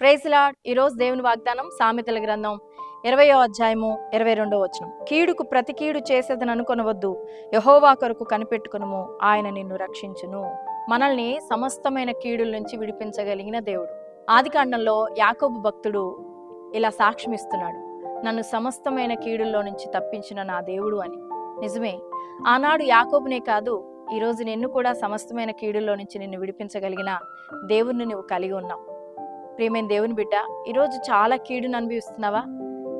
ప్రైజ్లాడ్ ఈరోజు దేవుని వాగ్దానం సామెతల గ్రంథం ఇరవయో అధ్యాయము ఇరవై రెండో వచనం. కీడుకు ప్రతి కీడు చేసేదని అనుకొనవద్దు. యహోవా కొరకు కనిపెట్టుకునుము. ఆయన నిన్ను రక్షించును. మనల్ని సమస్తమైన కీడుల నుంచి విడిపించగలిగిన దేవుడు. ఆది కాండంలో యాకోబు భక్తుడు ఇలా సాక్ష్యమిస్తున్నాడు నన్ను సమస్తమైన కీడుల్లో నుంచి తప్పించిన నా దేవుడు అని. నిజమే. ఆనాడు యాకోబునే కాదు ఈరోజు నిన్ను కూడా సమస్తమైన కీడుల్లో నుంచి నిన్ను విడిపించగలిగిన దేవుణ్ణి నువ్వు కలిగి ఉన్నావు. ప్రియమైన దేవుని బిడ్డ ఈరోజు చాలా కీడును అనుభవిస్తున్నావా?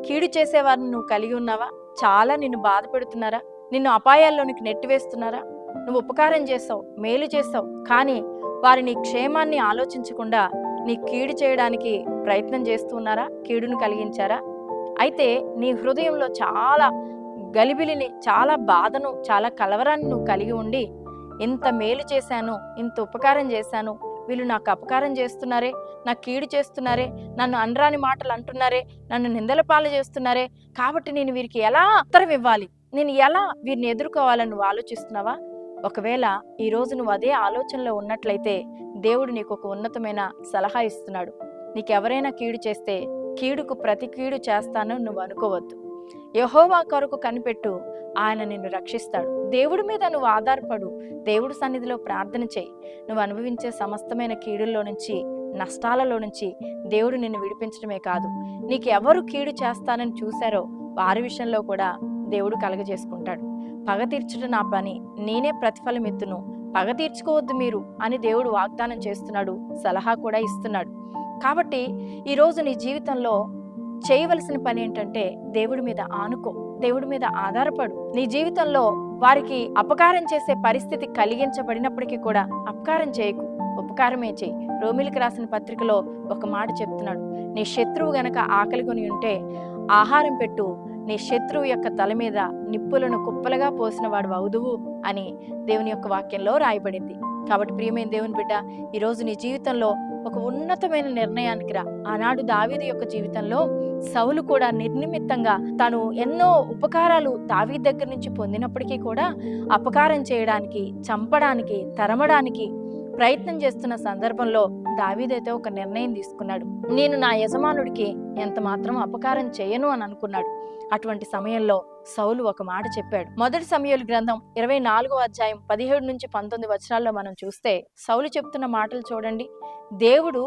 కీడు చేసేవారిని నువ్వు కలిగి ఉన్నావా? చాలా నిన్ను బాధ పెడుతున్నారా నిన్ను అపాయాల్లోనికి నెట్టివేస్తున్నారా? నువ్వు ఉపకారం చేస్తావు మేలు చేస్తావు కానీ వారి నీ క్షేమాన్ని ఆలోచించకుండా నీ కీడు చేయడానికి ప్రయత్నం చేస్తూ ఉన్నారా? కీడును కలిగించారా? అయితే నీ హృదయంలో చాలా గలిబిలిని చాలా బాధను చాలా కలవరాన్ని నువ్వు కలిగి ఉండి ఇంత మేలు చేశాను ఇంత ఉపకారం చేశాను వీళ్ళు నాకు అపకారం చేస్తున్నారే నాకు కీడు చేస్తున్నారే నన్ను అనరాని మాటలు అంటున్నారే నన్ను నిందల పాలు చేస్తున్నారే. కాబట్టి నేను వీరికి ఎలా ఉత్తరం ఇవ్వాలి? నేను ఎలా వీరిని ఎదుర్కోవాలని నువ్వు ఆలోచిస్తున్నావా? ఒకవేళ ఈ నువ్వు అదే ఆలోచనలో ఉన్నట్లయితే దేవుడు నీకు ఒక ఉన్నతమైన సలహా ఇస్తున్నాడు. నీకెవరైనా కీడు చేస్తే కీడుకు ప్రతి కీడు చేస్తాను నువ్వు అనుకోవద్దు. యహోవా కొరకు కనిపెట్టు ఆయన నిన్ను రక్షిస్తాడు. దేవుడి మీద నువ్వు ఆధారపడు. దేవుడి సన్నిధిలో ప్రార్థన చేయి. నువ్వు అనుభవించే సమస్తమైన కీడుల్లో నుంచి నష్టాలలో నుంచి దేవుడు నిన్ను విడిపించడమే కాదు. నీకు ఎవరు కీడు చేస్తానని చూశారో వారి విషయంలో కూడా దేవుడు కలగజేసుకుంటాడు. పగ తీర్చడం నా పని. నేనే ప్రతిఫలం ఎత్తును. పగ తీర్చుకోవద్దు మీరు అని దేవుడు వాగ్దానం చేస్తున్నాడు. సలహా కూడా ఇస్తున్నాడు. కాబట్టి ఈరోజు నీ జీవితంలో చేయవలసిన పని ఏంటంటే దేవుడి మీద ఆనుకో. దేవుడి మీద ఆధారపడు. నీ జీవితంలో వారికి అపకారం చేసే పరిస్థితి కలిగించబడినప్పటికీ కూడా అపకారం చేయకు ఉపకారమే చేయి. రోమిలికి రాసిన పత్రికలో ఒక మాట చెప్తున్నాడు. నీ శత్రువు గనక ఆకలి కొని ఉంటే ఆహారం పెట్టు. నీ శత్రువు యొక్క తల మీద నిప్పులను కుప్పలుగా పోసిన వాడు అవుదువు అని దేవుని యొక్క వాక్యంలో రాయబడింది. కాబట్టి ప్రియమైన దేవుని బిడ్డ ఈరోజు నీ జీవితంలో ఒక ఉన్నతమైన నిర్ణయానికి రా. ఆనాడు దావీదు యొక్క జీవితంలో సౌలు కూడా నిర్నిమిత్తంగా తను ఎన్నో ఉపకారాలు దావీ దగ్గర నుంచి పొందినప్పటికీ కూడా అపకారం చేయడానికి చంపడానికి తరమడానికి ప్రయత్నం చేస్తున్న సందర్భంలో దావీదైతే ఒక నిర్ణయం తీసుకున్నాడు. నేను నా యజమానుడికి ఎంత మాత్రం అపకారం చేయను అని అనుకున్నాడు. అటువంటి సమయంలో సౌలు ఒక మాట చెప్పాడు. మొదటి సమయాలు గ్రంథం ఇరవై నాలుగో అధ్యాయం పదిహేడు నుంచి పంతొమ్మిది వచనాల్లో మనం చూస్తే సౌలు చెప్తున్న మాటలు చూడండి. దేవుడు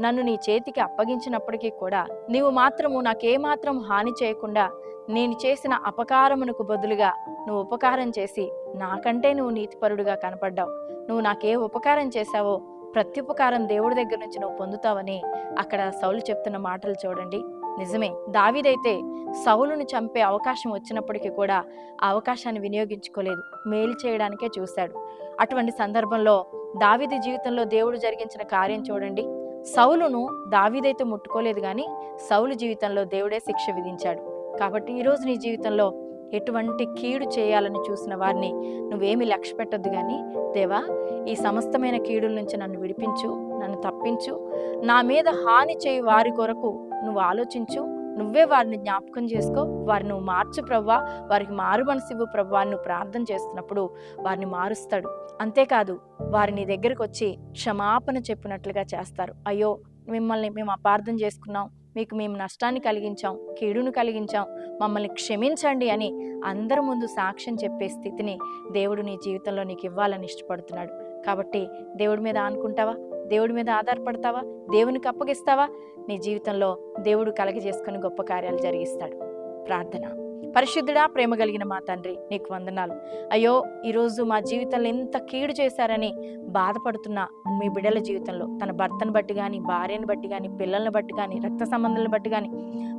నన్ను నీ చేతికి అప్పగించినప్పటికీ కూడా నీవు మాత్రము నాకేమాత్రం హాని చేయకుండా నేను చేసిన అపకారమునకు బదులుగా నువ్వు ఉపకారం చేసి నాకంటే నువ్వు నీతిపరుడుగా కనపడ్డావు. నువ్వు నాకే ఉపకారం చేశావో ప్రత్యుపకారం దేవుడి దగ్గర నుంచి నువ్వు పొందుతావని అక్కడ సౌలు చెప్తున్న మాటలు చూడండి. నిజమే. దావీదైతే సౌలును చంపే అవకాశం వచ్చినప్పటికీ కూడా ఆ అవకాశాన్ని వినియోగించుకోలేదు. మేలు చేయడానికే చూశాడు. అటువంటి సందర్భంలో దావీది జీవితంలో దేవుడు జరిగించిన కార్యం చూడండి. సౌలును దావీదైతే ముట్టుకోలేదు కానీ సౌలు జీవితంలో దేవుడే శిక్ష విధించాడు. కాబట్టి ఈరోజు నీ జీవితంలో ఎటువంటి కీడు చేయాలని చూసిన వారిని నువ్వేమి లక్ష్య పెట్టద్దు కానీ దేవా ఈ సమస్తమైన కీడుల నుంచి నన్ను విడిపించు నన్ను తప్పించు. నా మీద హాని చేయి వారి కొరకు నువ్వు ఆలోచించు. నువ్వే వారిని జ్ఞాపకం చేసుకో. వారిని నువ్వు మార్చు ప్రవ్వా. వారికి మారు మనసు ఇవ్వు ప్రవ్వా నువ్వు ప్రార్థన చేస్తున్నప్పుడు వారిని మారుస్తాడు. అంతేకాదు వారి నీ దగ్గరకు వచ్చి క్షమాపణ చెప్పినట్లుగా చేస్తారు. అయ్యో మిమ్మల్ని మేము అపార్థం చేసుకున్నాం. మీకు మేము నష్టాన్ని కలిగించాం కీడును కలిగించాం. మమ్మల్ని క్షమించండి అని అందరి ముందు సాక్ష్యం చెప్పే స్థితిని దేవుడు నీ జీవితంలో నీకు ఇవ్వాలని ఇష్టపడుతున్నాడు. కాబట్టి దేవుడి మీద ఆనుకుంటావా? దేవుడి మీద ఆధారపడతావా? దేవునికి అప్పగిస్తావా నీ జీవితంలో దేవుడు కలగజేసుకుని గొప్ప కార్యాలు జరిగిస్తాడు. ప్రార్థన. పరిశుద్ధుడా ప్రేమ కలిగిన మా తండ్రి నీకు వందనాలు. అయ్యో ఈరోజు మా జీవితంలో ఎంత కీడు చేశారని బాధపడుతున్న మీ బిడ్డల జీవితంలో తన భర్తను బట్టి కానీ భార్యను బట్టి కానీ పిల్లల్ని బట్టి కానీ రక్త సంబంధాలను బట్టి కానీ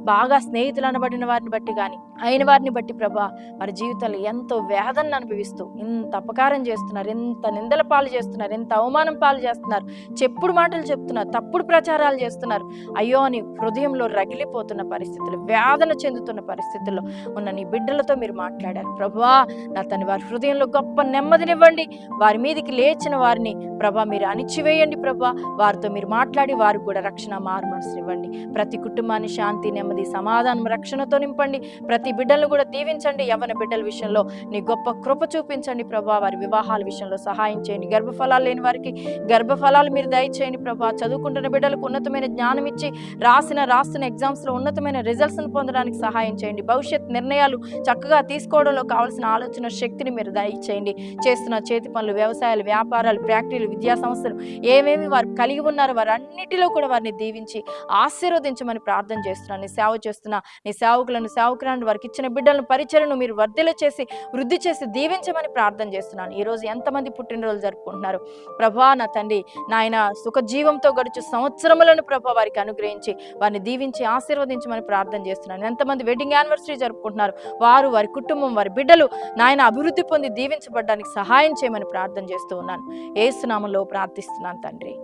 బాగా స్నేహితులు అనబడిన వారిని బట్టి కానీ అయిన వారిని బట్టి ప్రభా వారి జీవితంలో ఎంతో వేదనను అనుభవిస్తూ ఇంత అపకారం చేస్తున్నారు ఎంత నిందల పాలు చేస్తున్నారు ఎంత అవమానం పాలు చేస్తున్నారు చెప్పుడు మాటలు చెప్తున్నారు తప్పుడు ప్రచారాలు చేస్తున్నారు. అయ్యో అని హృదయంలో రగిలిపోతున్న పరిస్థితులు వేదన చెందుతున్న పరిస్థితుల్లో ఉన్న నీ బిడ్డలతో మీరు మాట్లాడారు. ప్రభా నా తన వారి హృదయంలో గొప్ప నెమ్మదినివ్వండి. వారి మీదకి లేచిన వారిని ప్రభా మీరు అణిచివేయండి ప్రభా. వారితో మీరు మాట్లాడి వారికి కూడా రక్షణ మారు మనసునివ్వండి ప్రతి కుటుంబాన్ని శాంతి నెమ్మది సమాధానం రక్షణతో నింపండి. ప్రతి బిడ్డలను కూడా దీవించండి. యవ్వన బిడ్డల విషయంలో నీ గొప్ప కృప చూపించండి ప్రభా. వారి వివాహాల విషయంలో సహాయం చేయండి. గర్భఫలాలు లేని వారికి గర్భఫలాలు మీరు దయచేయండి ప్రభా. చదువుకుంటున్న బిడ్డలకు ఉన్నతమైన జ్ఞానం ఇచ్చి రాసిన రాస్తున్న ఎగ్జామ్స్లో ఉన్నతమైన రిజల్ట్స్ను పొందడానికి సహాయం చేయండి. భవిష్యత్ నిర్ణయాలు చక్కగా తీసుకోవడంలో కావాల్సిన ఆలోచన శక్తిని మీరు దయచేయండి. చేస్తున్న చేతి పనులు వ్యవసాయాలు వ్యాపారాలు ఫ్యాక్టరీలు విద్యా సంస్థలు ఏమేమి వారు కలిగి ఉన్నారో వారు అన్నిటిలో కూడా వారిని దీవించి ఆశీర్వదించమని ప్రార్థన చేస్తున్నాను. నీ సేవ చేస్తున్న నీ సేవకులను సేవకులను వారికి ఇచ్చిన బిడ్డలను పరిచయను మీరు వర్ధిలో చేసి వృద్ధి చేసి దీవించమని ప్రార్థన చేస్తున్నాను. ఈరోజు ఎంతమంది పుట్టినరోజు జరుపుకుంటున్నారు? ప్రభా నా తండ్రి నాయన సుఖజీవంతో గడుచు సంవత్సరములను ప్రభా వారికి అనుగ్రహించి వారిని దీవించి ఆశీర్వదించమని ప్రార్థన చేస్తున్నాను. ఎంతమంది వెడ్డింగ్ యానివర్సరీ జరుపు జరుపుకుంటున్నారు వారు వారి కుటుంబం వారి బిడ్డలు నాయన అభివృద్ధి పొంది దీవించబడడానికి సహాయం చేయమని ప్రార్థన చేస్తూ ఉన్నాను. ఏసునామంలో ప్రార్థిస్తున్నాను తండ్రి.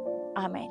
ఆమె